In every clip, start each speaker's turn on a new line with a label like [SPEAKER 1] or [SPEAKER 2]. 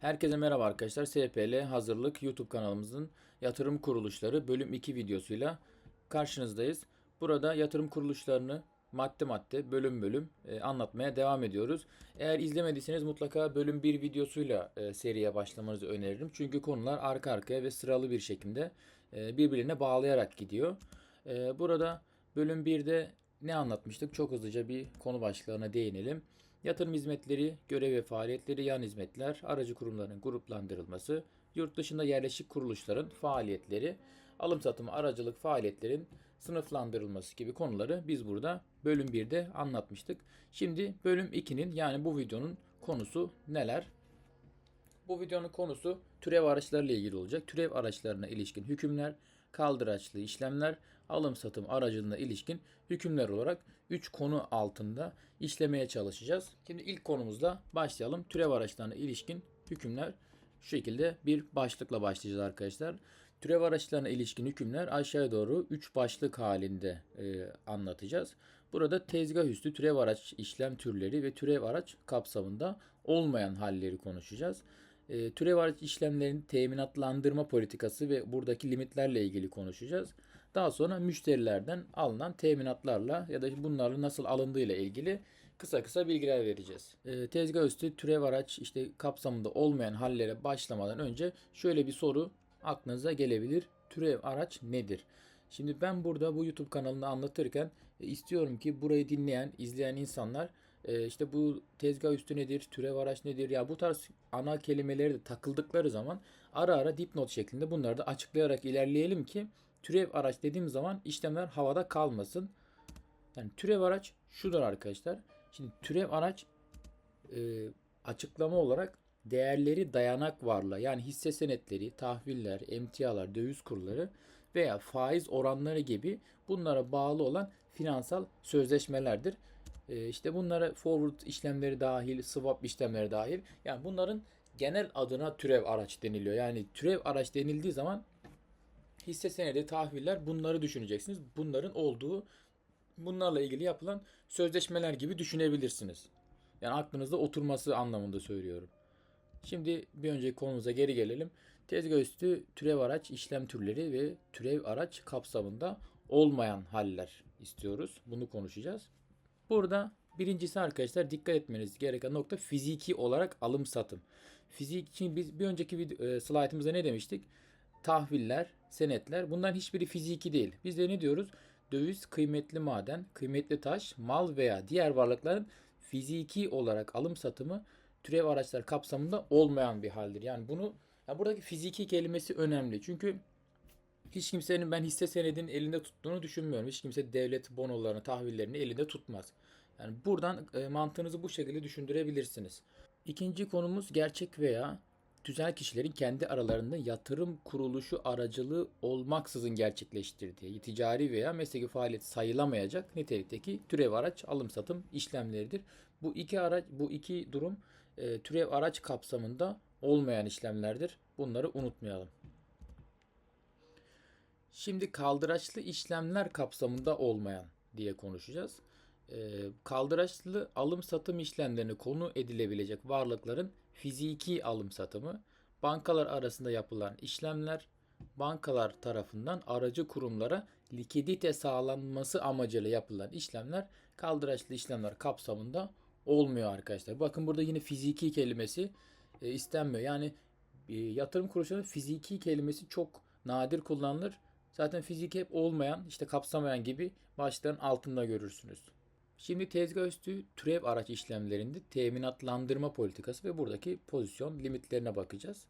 [SPEAKER 1] Herkese merhaba arkadaşlar. SPL Hazırlık YouTube kanalımızın yatırım kuruluşları bölüm 2 videosuyla karşınızdayız. Burada yatırım kuruluşlarını madde madde, bölüm bölüm e, anlatmaya devam ediyoruz. Eğer izlemediyseniz mutlaka bölüm 1 videosuyla e, seriye başlamanızı öneririm. Çünkü konular arka arkaya ve sıralı bir şekilde e, birbirine bağlayarak gidiyor. E, burada bölüm 1'de ne anlatmıştık? Çok hızlıca bir konu başlığına değinelim. Yatırım hizmetleri, görev ve faaliyetleri, yan hizmetler, aracı kurumların gruplandırılması, yurt dışında yerleşik kuruluşların faaliyetleri, alım satımı aracılık faaliyetlerin sınıflandırılması gibi konuları biz burada bölüm 1'de anlatmıştık. Şimdi bölüm 2'nin yani bu videonun konusu neler? Bu videonun konusu türev araçlarıyla ilgili olacak. Türev araçlarına ilişkin hükümler, kaldıraçlı işlemler, alım satım aracılığına ilişkin hükümler olarak 3 konu altında işlemeye çalışacağız. Şimdi ilk konumuzla başlayalım. Türev araçlarına ilişkin hükümler şu şekilde bir başlıkla başlayacağız arkadaşlar. Türev araçlarına ilişkin hükümler aşağıya doğru 3 başlık halinde e, anlatacağız. Burada tezgah üstü türev araç işlem türleri ve türev araç kapsamında olmayan halleri konuşacağız. E, türev araç işlemlerinin teminatlandırma politikası ve buradaki limitlerle ilgili konuşacağız. Daha sonra müşterilerden alınan teminatlarla ya da bunlarla nasıl alındığı ile ilgili kısa kısa bilgiler vereceğiz. E, tezgah üstü türev araç işte kapsamında olmayan hallere başlamadan önce şöyle bir soru aklınıza gelebilir. Türev araç nedir? Şimdi ben burada bu YouTube kanalını anlatırken e, istiyorum ki burayı dinleyen, izleyen insanlar e, işte bu tezgah üstü nedir, türev araç nedir ya bu tarz ana kelimeleri de takıldıkları zaman ara ara dipnot şeklinde bunları da açıklayarak ilerleyelim ki türev araç dediğim zaman işlemler havada kalmasın. Yani türev araç şudur arkadaşlar. Şimdi türev araç e, açıklama olarak değerleri dayanak varlığa yani hisse senetleri, tahviller, emtialar, döviz kurları veya faiz oranları gibi bunlara bağlı olan finansal sözleşmelerdir. Ee, işte bunlara forward işlemleri dahil, swap işlemleri dahil. Yani bunların genel adına türev araç deniliyor. Yani türev araç denildiği zaman hisse senedi, tahviller bunları düşüneceksiniz. Bunların olduğu bunlarla ilgili yapılan sözleşmeler gibi düşünebilirsiniz. Yani aklınızda oturması anlamında söylüyorum. Şimdi bir önceki konumuza geri gelelim. Tezgah üstü türev araç işlem türleri ve türev araç kapsamında olmayan haller istiyoruz. Bunu konuşacağız. Burada birincisi arkadaşlar dikkat etmeniz gereken nokta fiziki olarak alım satım. Fiziki biz bir önceki video, e, slaytımızda ne demiştik? Tahviller, senetler bunların hiçbiri fiziki değil. Biz de ne diyoruz? Döviz, kıymetli maden, kıymetli taş, mal veya diğer varlıkların fiziki olarak alım satımı türev araçlar kapsamında olmayan bir haldir. Yani bunu ya buradaki fiziki kelimesi önemli. Çünkü hiç kimsenin ben hisse senedinin elinde tuttuğunu düşünmüyorum. Hiç kimse devlet bonolarını, tahvillerini elinde tutmaz. Yani buradan e, mantığınızı bu şekilde düşündürebilirsiniz. İkinci konumuz gerçek veya tüzel kişilerin kendi aralarında yatırım kuruluşu aracılığı olmaksızın gerçekleştirdiği ticari veya mesleki faaliyet sayılamayacak nitelikteki türev araç alım satım işlemleridir. Bu iki araç bu iki durum e, türev araç kapsamında olmayan işlemlerdir. Bunları unutmayalım. Şimdi kaldıraçlı işlemler kapsamında olmayan diye konuşacağız. E, kaldıraçlı alım satım işlemlerini konu edilebilecek varlıkların fiziki alım satımı, bankalar arasında yapılan işlemler, bankalar tarafından aracı kurumlara likidite sağlanması amacıyla yapılan işlemler kaldıraçlı işlemler kapsamında olmuyor arkadaşlar. Bakın burada yine fiziki kelimesi e, istenmiyor. Yani e, yatırım kuruluşlarında fiziki kelimesi çok nadir kullanılır. Zaten fiziki hep olmayan, işte kapsamayan gibi başların altında görürsünüz. Şimdi tezgah üstü türev araç işlemlerinde teminatlandırma politikası ve buradaki pozisyon limitlerine bakacağız.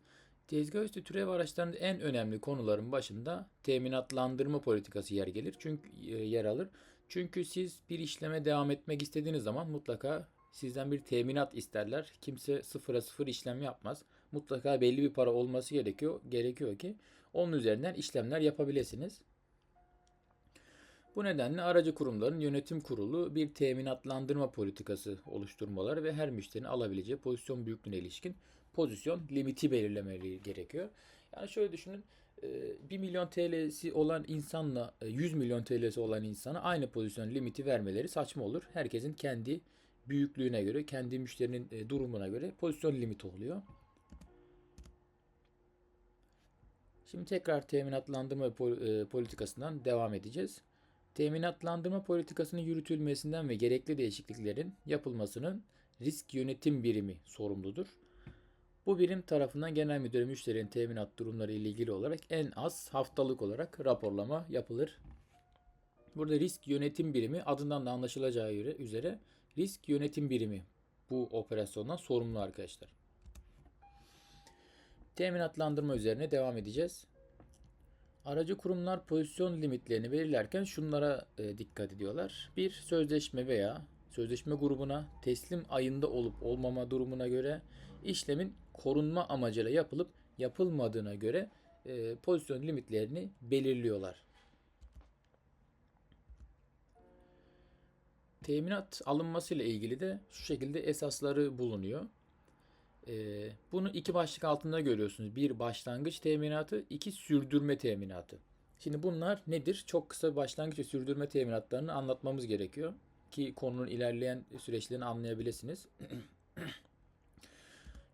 [SPEAKER 1] Tezgah üstü türev araçlarının en önemli konuların başında teminatlandırma politikası yer gelir. Çünkü e, yer alır. Çünkü siz bir işleme devam etmek istediğiniz zaman mutlaka sizden bir teminat isterler. Kimse sıfıra sıfır işlem yapmaz. Mutlaka belli bir para olması gerekiyor gerekiyor ki onun üzerinden işlemler yapabilirsiniz. Bu nedenle aracı kurumların yönetim kurulu bir teminatlandırma politikası oluşturmaları ve her müşterinin alabileceği pozisyon büyüklüğüne ilişkin pozisyon limiti belirlemeleri gerekiyor. Yani şöyle düşünün 1 milyon TL'si olan insanla 100 milyon TL'si olan insana aynı pozisyon limiti vermeleri saçma olur. Herkesin kendi büyüklüğüne göre, kendi müşterinin durumuna göre pozisyon limiti oluyor. Şimdi tekrar teminatlandırma pol- e, politikasından devam edeceğiz. Teminatlandırma politikasının yürütülmesinden ve gerekli değişikliklerin yapılmasının risk yönetim birimi sorumludur. Bu birim tarafından genel müdüre müşterinin teminat durumları ile ilgili olarak en az haftalık olarak raporlama yapılır. Burada risk yönetim birimi adından da anlaşılacağı üzere risk yönetim birimi bu operasyondan sorumlu arkadaşlar. Teminatlandırma üzerine devam edeceğiz. Aracı kurumlar pozisyon limitlerini belirlerken şunlara e, dikkat ediyorlar. Bir, sözleşme veya sözleşme grubuna teslim ayında olup olmama durumuna göre işlemin korunma amacıyla yapılıp yapılmadığına göre e, pozisyon limitlerini belirliyorlar. Teminat alınmasıyla ilgili de şu şekilde esasları bulunuyor. Ee, bunu iki başlık altında görüyorsunuz. Bir başlangıç teminatı, iki sürdürme teminatı. Şimdi bunlar nedir? Çok kısa başlangıç ve sürdürme teminatlarını anlatmamız gerekiyor. Ki konunun ilerleyen süreçlerini anlayabilirsiniz.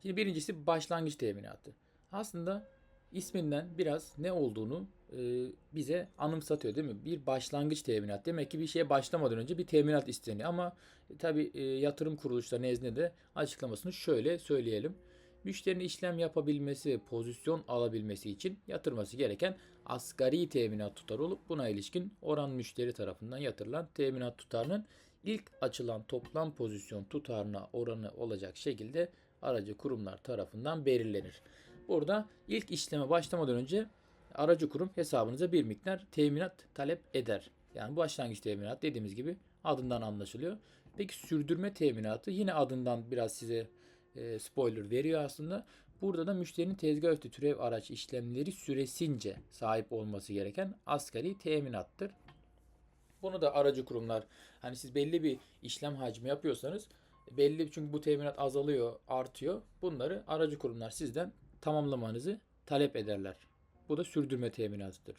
[SPEAKER 1] Şimdi birincisi başlangıç teminatı. Aslında isminden biraz ne olduğunu e, bize anımsatıyor değil mi? Bir başlangıç teminat. Demek ki bir şeye başlamadan önce bir teminat isteniyor. Ama tabi e, yatırım kuruluşları nezdinde de açıklamasını şöyle söyleyelim. Müşterinin işlem yapabilmesi, pozisyon alabilmesi için yatırması gereken asgari teminat tutarı olup buna ilişkin oran müşteri tarafından yatırılan teminat tutarının ilk açılan toplam pozisyon tutarına oranı olacak şekilde aracı kurumlar tarafından belirlenir. Burada ilk işleme başlamadan önce aracı kurum hesabınıza bir miktar teminat talep eder. Yani başlangıç teminat dediğimiz gibi adından anlaşılıyor. Peki sürdürme teminatı yine adından biraz size e, spoiler veriyor aslında. Burada da müşterinin tezgah üstü türev araç işlemleri süresince sahip olması gereken asgari teminattır. Bunu da aracı kurumlar hani siz belli bir işlem hacmi yapıyorsanız belli çünkü bu teminat azalıyor, artıyor. Bunları aracı kurumlar sizden tamamlamanızı talep ederler. Bu da sürdürme teminatıdır.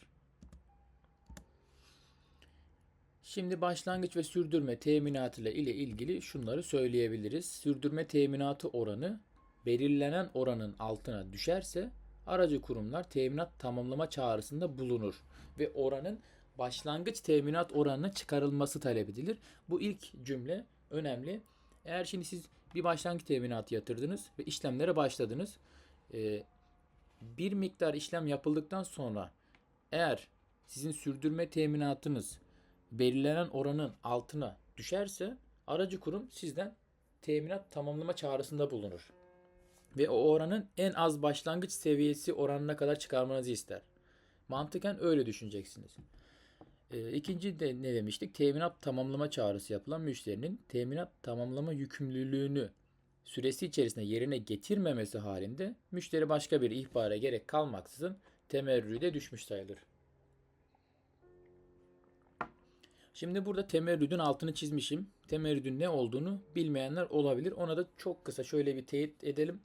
[SPEAKER 1] Şimdi başlangıç ve sürdürme teminatı ile ilgili şunları söyleyebiliriz. Sürdürme teminatı oranı belirlenen oranın altına düşerse aracı kurumlar teminat tamamlama çağrısında bulunur ve oranın başlangıç teminat oranına çıkarılması talep edilir. Bu ilk cümle önemli. Eğer şimdi siz bir başlangıç teminatı yatırdınız ve işlemlere başladınız. Ee, bir miktar işlem yapıldıktan sonra eğer sizin sürdürme teminatınız belirlenen oranın altına düşerse aracı kurum sizden teminat tamamlama çağrısında bulunur. Ve o oranın en az başlangıç seviyesi oranına kadar çıkarmanızı ister. Mantıken öyle düşüneceksiniz. E, ikinci de ne demiştik? Teminat tamamlama çağrısı yapılan müşterinin teminat tamamlama yükümlülüğünü süresi içerisinde yerine getirmemesi halinde müşteri başka bir ihbara gerek kalmaksızın temerrüde düşmüş sayılır. Şimdi burada temerrüdün altını çizmişim. Temerrüdün ne olduğunu bilmeyenler olabilir. Ona da çok kısa şöyle bir teyit edelim.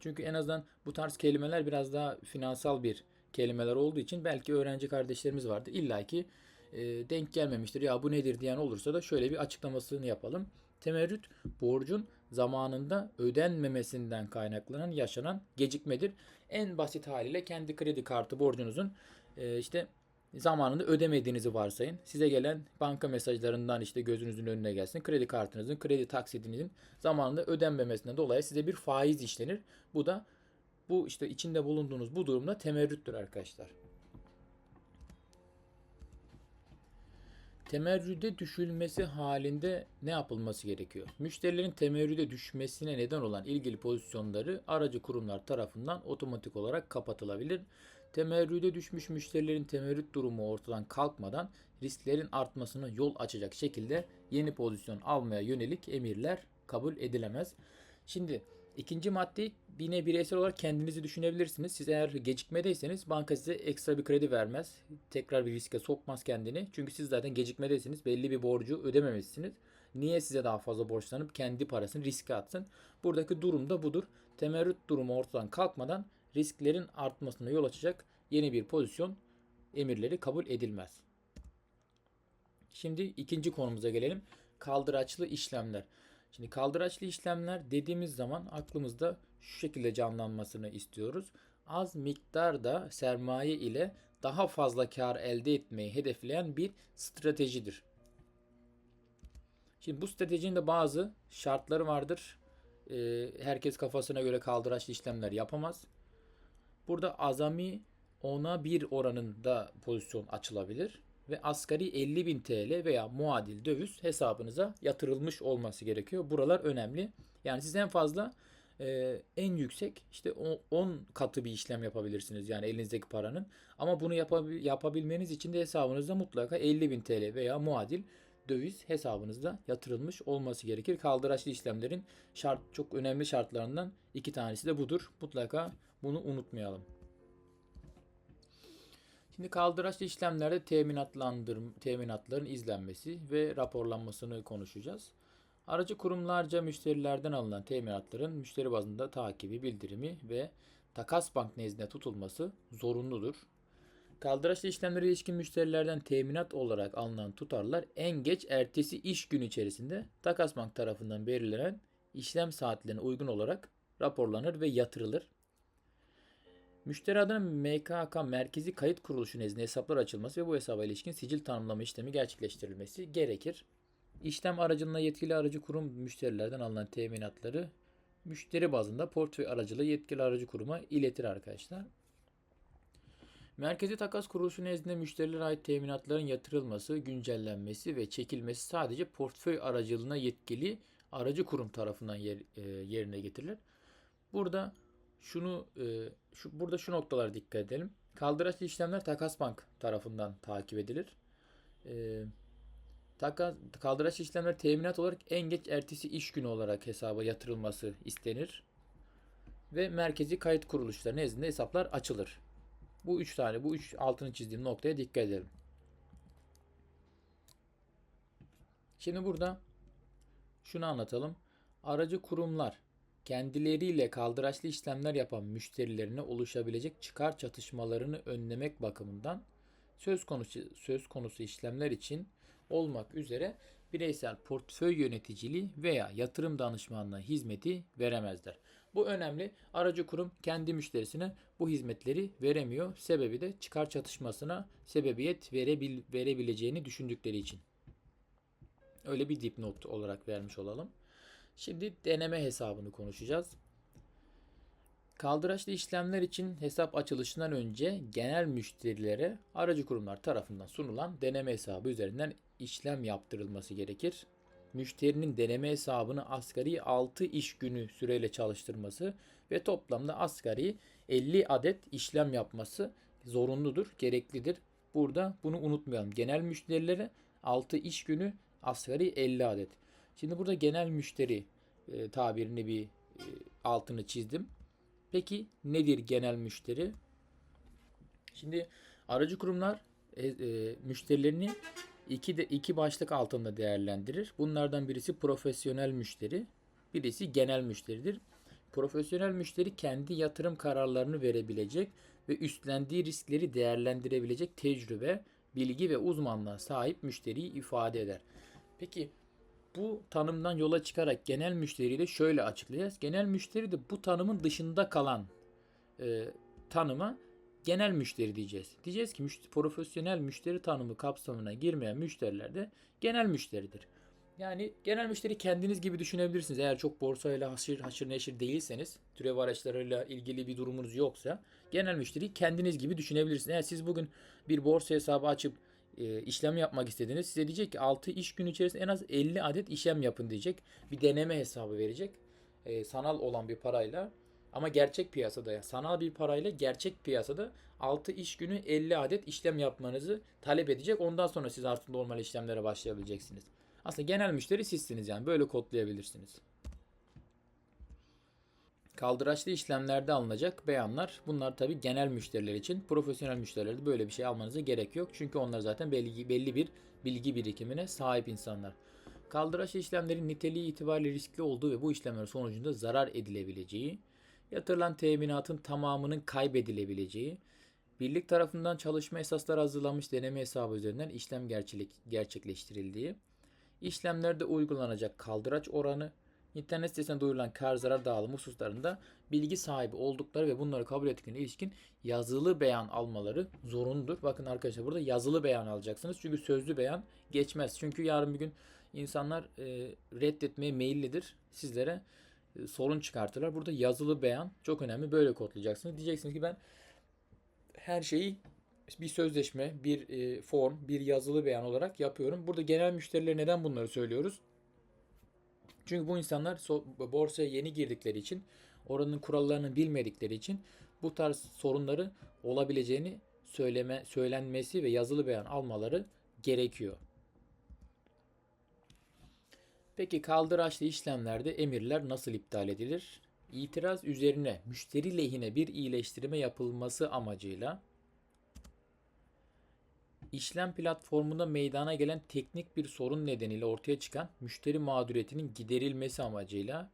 [SPEAKER 1] Çünkü en azından bu tarz kelimeler biraz daha finansal bir kelimeler olduğu için belki öğrenci kardeşlerimiz vardı. İlla ki e, denk gelmemiştir. Ya bu nedir diyen olursa da şöyle bir açıklamasını yapalım. Temerrüt borcun zamanında ödenmemesinden kaynaklanan yaşanan gecikmedir. En basit haliyle kendi kredi kartı borcunuzun e, işte zamanında ödemediğinizi varsayın. Size gelen banka mesajlarından işte gözünüzün önüne gelsin. Kredi kartınızın, kredi taksidinizin zamanında ödenmemesinden dolayı size bir faiz işlenir. Bu da bu işte içinde bulunduğunuz bu durumda temerrüttür arkadaşlar. Temerrüde düşülmesi halinde ne yapılması gerekiyor? Müşterilerin temerrüde düşmesine neden olan ilgili pozisyonları aracı kurumlar tarafından otomatik olarak kapatılabilir. Temerrüde düşmüş müşterilerin temerrüt durumu ortadan kalkmadan risklerin artmasına yol açacak şekilde yeni pozisyon almaya yönelik emirler kabul edilemez. Şimdi ikinci madde yine bireysel olarak kendinizi düşünebilirsiniz. Siz eğer gecikmedeyseniz banka size ekstra bir kredi vermez. Tekrar bir riske sokmaz kendini. Çünkü siz zaten gecikmedeysiniz. Belli bir borcu ödememişsiniz. Niye size daha fazla borçlanıp kendi parasını riske atsın? Buradaki durum da budur. Temerrüt durumu ortadan kalkmadan risklerin artmasına yol açacak yeni bir pozisyon emirleri kabul edilmez. Şimdi ikinci konumuza gelelim. Kaldıraçlı işlemler. Şimdi kaldıraçlı işlemler dediğimiz zaman aklımızda şu şekilde canlanmasını istiyoruz. Az miktarda sermaye ile daha fazla kar elde etmeyi hedefleyen bir stratejidir. Şimdi bu stratejinin de bazı şartları vardır. Ee, herkes kafasına göre kaldıraçlı işlemler yapamaz. Burada azami ona 1 oranında pozisyon açılabilir ve asgari 50.000 TL veya muadil döviz hesabınıza yatırılmış olması gerekiyor. Buralar önemli. Yani siz en fazla e, en yüksek işte o- 10 katı bir işlem yapabilirsiniz yani elinizdeki paranın. Ama bunu yapabil- yapabilmeniz için de hesabınızda mutlaka 50.000 TL veya muadil döviz hesabınızda yatırılmış olması gerekir. Kaldıraçlı işlemlerin şart çok önemli şartlarından iki tanesi de budur. Mutlaka bunu unutmayalım. Şimdi kaldıraçlı işlemlerde teminatlandır, teminatların izlenmesi ve raporlanmasını konuşacağız. Aracı kurumlarca müşterilerden alınan teminatların müşteri bazında takibi, bildirimi ve takas bank nezdinde tutulması zorunludur. Kaldıraçlı işlemlere ilişkin müşterilerden teminat olarak alınan tutarlar en geç ertesi iş günü içerisinde takas bank tarafından belirlenen işlem saatlerine uygun olarak raporlanır ve yatırılır. Müşteri adına MKK Merkezi Kayıt Kuruluşu nezdinde hesaplar açılması ve bu hesaba ilişkin sicil tanımlama işlemi gerçekleştirilmesi gerekir. İşlem aracılığına yetkili aracı kurum müşterilerden alınan teminatları müşteri bazında portföy aracılığı yetkili aracı kuruma iletir arkadaşlar. Merkezi Takas Kuruluşu nezdinde müşterilere ait teminatların yatırılması, güncellenmesi ve çekilmesi sadece portföy aracılığına yetkili aracı kurum tarafından yer, e, yerine getirilir. Burada şunu e, şu burada şu noktalara dikkat edelim. Kaldıraçlı işlemler Takas Bank tarafından takip edilir. E, takas, kaldıraçlı işlemler teminat olarak en geç ertesi iş günü olarak hesaba yatırılması istenir. Ve merkezi kayıt kuruluşları nezdinde hesaplar açılır. Bu üç tane, bu üç altını çizdiğim noktaya dikkat edelim. Şimdi burada şunu anlatalım. Aracı kurumlar kendileriyle kaldıraçlı işlemler yapan müşterilerine oluşabilecek çıkar çatışmalarını önlemek bakımından söz konusu söz konusu işlemler için olmak üzere bireysel portföy yöneticiliği veya yatırım danışmanlığı hizmeti veremezler. Bu önemli. Aracı kurum kendi müşterisine bu hizmetleri veremiyor. Sebebi de çıkar çatışmasına sebebiyet verebil verebileceğini düşündükleri için. Öyle bir dipnot olarak vermiş olalım. Şimdi deneme hesabını konuşacağız. Kaldıraçlı işlemler için hesap açılışından önce genel müşterilere aracı kurumlar tarafından sunulan deneme hesabı üzerinden işlem yaptırılması gerekir. Müşterinin deneme hesabını asgari 6 iş günü süreyle çalıştırması ve toplamda asgari 50 adet işlem yapması zorunludur, gereklidir. Burada bunu unutmayalım. Genel müşterilere 6 iş günü asgari 50 adet. Şimdi burada genel müşteri e, tabirini bir e, altını çizdim. Peki nedir genel müşteri? Şimdi aracı kurumlar e, e, müşterilerini iki de iki başlık altında değerlendirir. Bunlardan birisi profesyonel müşteri, birisi genel müşteridir. Profesyonel müşteri kendi yatırım kararlarını verebilecek ve üstlendiği riskleri değerlendirebilecek tecrübe, bilgi ve uzmanlığa sahip müşteriyi ifade eder. Peki bu tanımdan yola çıkarak genel müşteriyi de şöyle açıklayacağız. Genel müşteri de bu tanımın dışında kalan e, tanıma genel müşteri diyeceğiz. Diyeceğiz ki müşteri, profesyonel müşteri tanımı kapsamına girmeyen müşteriler de genel müşteridir. Yani genel müşteri kendiniz gibi düşünebilirsiniz. Eğer çok borsayla haşır, haşır neşir değilseniz, türev araçlarıyla ilgili bir durumunuz yoksa genel müşteriyi kendiniz gibi düşünebilirsiniz. Eğer siz bugün bir borsa hesabı açıp e, işlem yapmak istediğiniz size diyecek ki 6 iş günü içerisinde en az 50 adet işlem yapın diyecek. Bir deneme hesabı verecek. E, sanal olan bir parayla ama gerçek piyasada ya sanal bir parayla gerçek piyasada 6 iş günü 50 adet işlem yapmanızı talep edecek. Ondan sonra siz artık normal işlemlere başlayabileceksiniz. Aslında genel müşteri sizsiniz yani böyle kodlayabilirsiniz. Kaldıraçlı işlemlerde alınacak beyanlar bunlar tabi genel müşteriler için. Profesyonel müşterilerde böyle bir şey almanıza gerek yok. Çünkü onlar zaten belli, belli bir bilgi birikimine sahip insanlar. Kaldıraçlı işlemlerin niteliği itibariyle riskli olduğu ve bu işlemler sonucunda zarar edilebileceği, yatırılan teminatın tamamının kaybedilebileceği, birlik tarafından çalışma esasları hazırlanmış deneme hesabı üzerinden işlem gerçek, gerçekleştirildiği, işlemlerde uygulanacak kaldıraç oranı, internet sitesine duyurulan kar zarar dağılımı hususlarında bilgi sahibi oldukları ve bunları kabul ettiklerine ilişkin yazılı beyan almaları zorunludur. Bakın arkadaşlar burada yazılı beyan alacaksınız. Çünkü sözlü beyan geçmez. Çünkü yarın bir gün insanlar e, reddetmeye meyillidir. Sizlere e, sorun çıkartırlar. Burada yazılı beyan çok önemli. Böyle kodlayacaksınız. Diyeceksiniz ki ben her şeyi bir sözleşme, bir e, form, bir yazılı beyan olarak yapıyorum. Burada genel müşterilere neden bunları söylüyoruz? Çünkü bu insanlar borsaya yeni girdikleri için, oranın kurallarını bilmedikleri için bu tarz sorunları olabileceğini söyleme söylenmesi ve yazılı beyan almaları gerekiyor. Peki kaldıraçlı işlemlerde emirler nasıl iptal edilir? İtiraz üzerine müşteri lehine bir iyileştirme yapılması amacıyla işlem platformunda meydana gelen teknik bir sorun nedeniyle ortaya çıkan müşteri mağduriyetinin giderilmesi amacıyla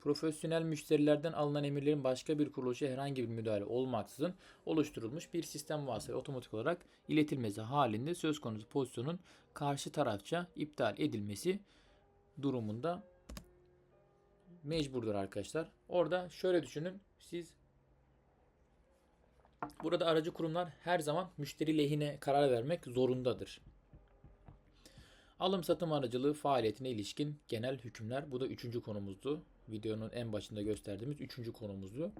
[SPEAKER 1] profesyonel müşterilerden alınan emirlerin başka bir kuruluşa herhangi bir müdahale olmaksızın oluşturulmuş bir sistem vasıtayla otomatik olarak iletilmesi halinde söz konusu pozisyonun karşı tarafça iptal edilmesi durumunda mecburdur arkadaşlar. Orada şöyle düşünün. Siz burada aracı kurumlar her zaman müşteri lehine karar vermek zorundadır. Alım satım aracılığı faaliyetine ilişkin genel hükümler. Bu da üçüncü konumuzdu. Videonun en başında gösterdiğimiz üçüncü konumuzdu.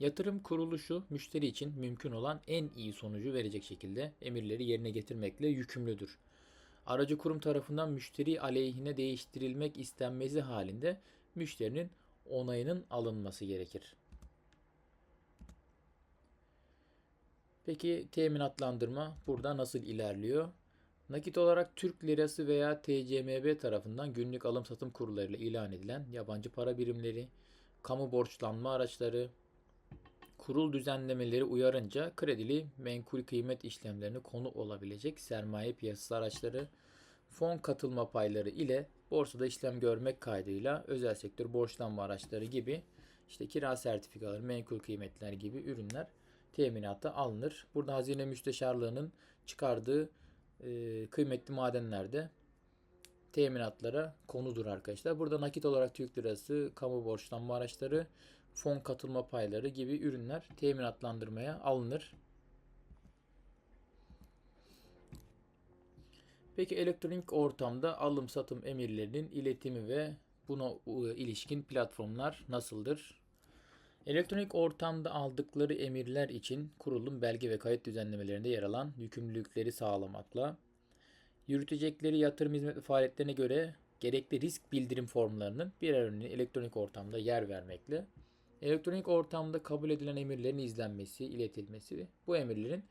[SPEAKER 1] Yatırım kuruluşu müşteri için mümkün olan en iyi sonucu verecek şekilde emirleri yerine getirmekle yükümlüdür. Aracı kurum tarafından müşteri aleyhine değiştirilmek istenmesi halinde müşterinin onayının alınması gerekir. Peki teminatlandırma burada nasıl ilerliyor? Nakit olarak Türk lirası veya TCMB tarafından günlük alım satım kurlarıyla ilan edilen yabancı para birimleri, kamu borçlanma araçları, kurul düzenlemeleri uyarınca kredili menkul kıymet işlemlerine konu olabilecek sermaye piyasası araçları, fon katılma payları ile borsada işlem görmek kaydıyla özel sektör borçlanma araçları gibi işte kira sertifikaları, menkul kıymetler gibi ürünler teminata alınır. Burada Hazine Müsteşarlığı'nın çıkardığı e, kıymetli madenlerde teminatlara konudur arkadaşlar. Burada nakit olarak Türk lirası, kamu borçlanma araçları, fon katılma payları gibi ürünler teminatlandırmaya alınır. Peki elektronik ortamda alım satım emirlerinin iletimi ve buna e, ilişkin platformlar nasıldır? Elektronik ortamda aldıkları emirler için kurulum belge ve kayıt düzenlemelerinde yer alan yükümlülükleri sağlamakla, yürütecekleri yatırım hizmet faaliyetlerine göre gerekli risk bildirim formlarının birer örneği elektronik ortamda yer vermekle, elektronik ortamda kabul edilen emirlerin izlenmesi, iletilmesi ve bu emirlerin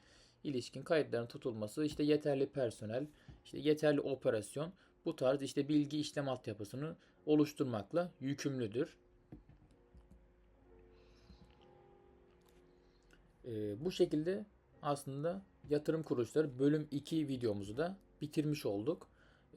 [SPEAKER 1] ilişkin kayıtların tutulması, işte yeterli personel, işte yeterli operasyon bu tarz işte bilgi işlem altyapısını oluşturmakla yükümlüdür. Ee, bu şekilde aslında yatırım kuruluşları bölüm 2 videomuzu da bitirmiş olduk.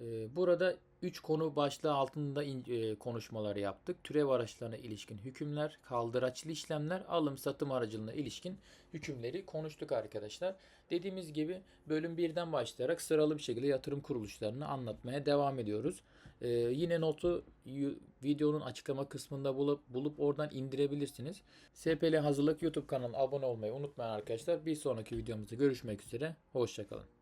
[SPEAKER 1] Ee, burada 3 konu başlığı altında in- e, konuşmaları yaptık. Türev araçlarına ilişkin hükümler, kaldıraçlı işlemler, alım satım aracılığına ilişkin hükümleri konuştuk arkadaşlar. Dediğimiz gibi bölüm 1'den başlayarak sıralı bir şekilde yatırım kuruluşlarını anlatmaya devam ediyoruz. Ee, yine notu videonun açıklama kısmında bulup bulup oradan indirebilirsiniz. SPL Hazırlık YouTube kanalına abone olmayı unutmayın arkadaşlar. Bir sonraki videomuzda görüşmek üzere. Hoşçakalın.